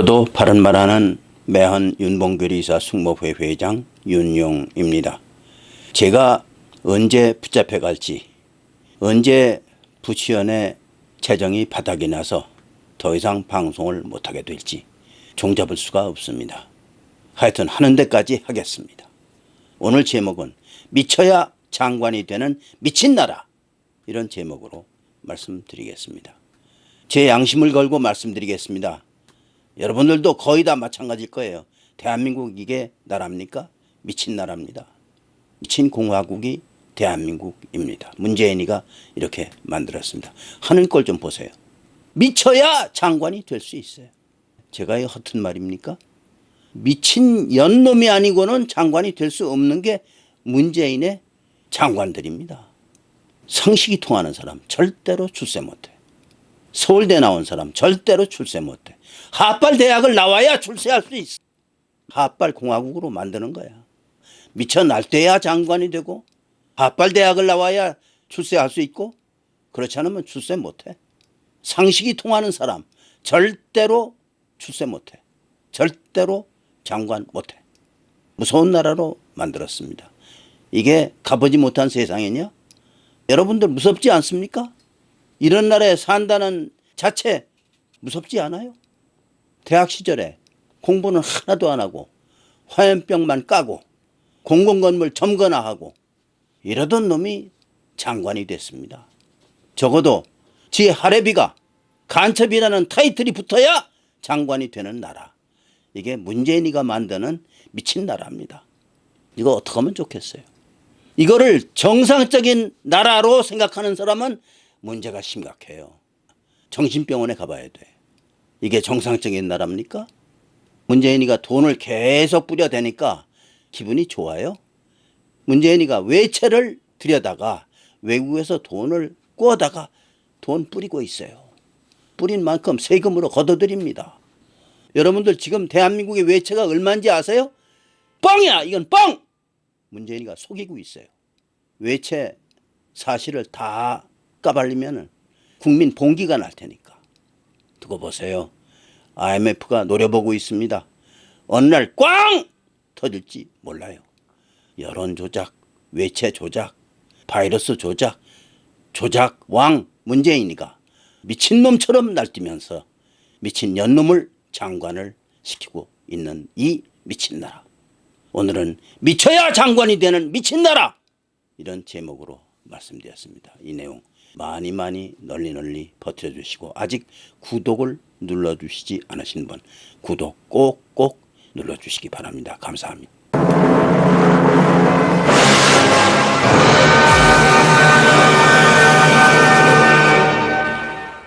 적어도 바른 말하는 매헌 윤봉교리사 숙모회 회장 윤용입니다. 제가 언제 붙잡혀 갈지, 언제 부치연의 재정이 바닥이 나서 더 이상 방송을 못하게 될지 종잡을 수가 없습니다. 하여튼 하는 데까지 하겠습니다. 오늘 제목은 미쳐야 장관이 되는 미친 나라 이런 제목으로 말씀드리겠습니다. 제 양심을 걸고 말씀드리겠습니다. 여러분들도 거의 다 마찬가지일 거예요. 대한민국 이게 나라입니까? 미친 나라입니다. 미친 공화국이 대한민국입니다. 문재인이가 이렇게 만들었습니다. 하는 걸 좀 보세요. 미쳐야 장관이 될 수 있어요. 제가 이 허튼 말입니까? 미친 연놈이 아니고는 장관이 될 수 없는 게 문재인의 장관들입니다. 상식이 통하는 사람 절대로 출세 못해. 서울대 나온 사람 절대로 출세 못해. 하빨 대학을 나와야 출세할 수 있어. 하빨 공화국으로 만드는 거야. 미쳐 날때야 장관이 되고 하빨 대학을 나와야 출세할 수 있고 그렇지 않으면 출세 못해. 상식이 통하는 사람 절대로 출세 못해. 절대로 장관 못해. 무서운 나라로 만들었습니다. 이게 가보지 못한 세상이냐? 여러분들 무섭지 않습니까? 이런 나라에 산다는 자체 무섭지 않아요? 대학 시절에 공부는 하나도 안 하고 화염병만 까고 공공건물 점거나 하고 이러던 놈이 장관이 됐습니다. 적어도 지 할애비가 간첩이라는 타이틀이 붙어야 장관이 되는 나라. 이게 문재인이가 만드는 미친 나라입니다. 이거 어떻게 하면 좋겠어요? 이거를 정상적인 나라로 생각하는 사람은 문제가 심각해요. 정신병원에 가봐야 돼. 이게 정상적인 나라입니까? 문재인이가 돈을 계속 뿌려대니까 기분이 좋아요? 문재인이가 외채를 들여다가 외국에서 돈을 꾸어다가 돈 뿌리고 있어요. 뿌린 만큼 세금으로 걷어들입니다. 여러분들 지금 대한민국의 외채가 얼마인지 아세요? 뻥이야! 이건 뻥! 문재인이가 속이고 있어요. 외채 사실을 다 까발리면 국민 봉기가 날 테니까. 두고 보세요. IMF가 노려보고 있습니다. 어느 날 꽝! 터질지 몰라요. 여론 조작, 외채 조작, 바이러스 조작, 조작 왕 문재인이가 미친놈처럼 날뛰면서 미친 연놈을 장관을 시키고 있는 이 미친 나라. 오늘은 미쳐야 장관이 되는 미친 나라! 이런 제목으로 말씀드렸습니다. 이 내용 많이 많이 널리 널리 버텨 주시고 아직 구독을 눌러 주시지 않으신 분 구독 꼭꼭 눌러 주시기 바랍니다. 감사합니다.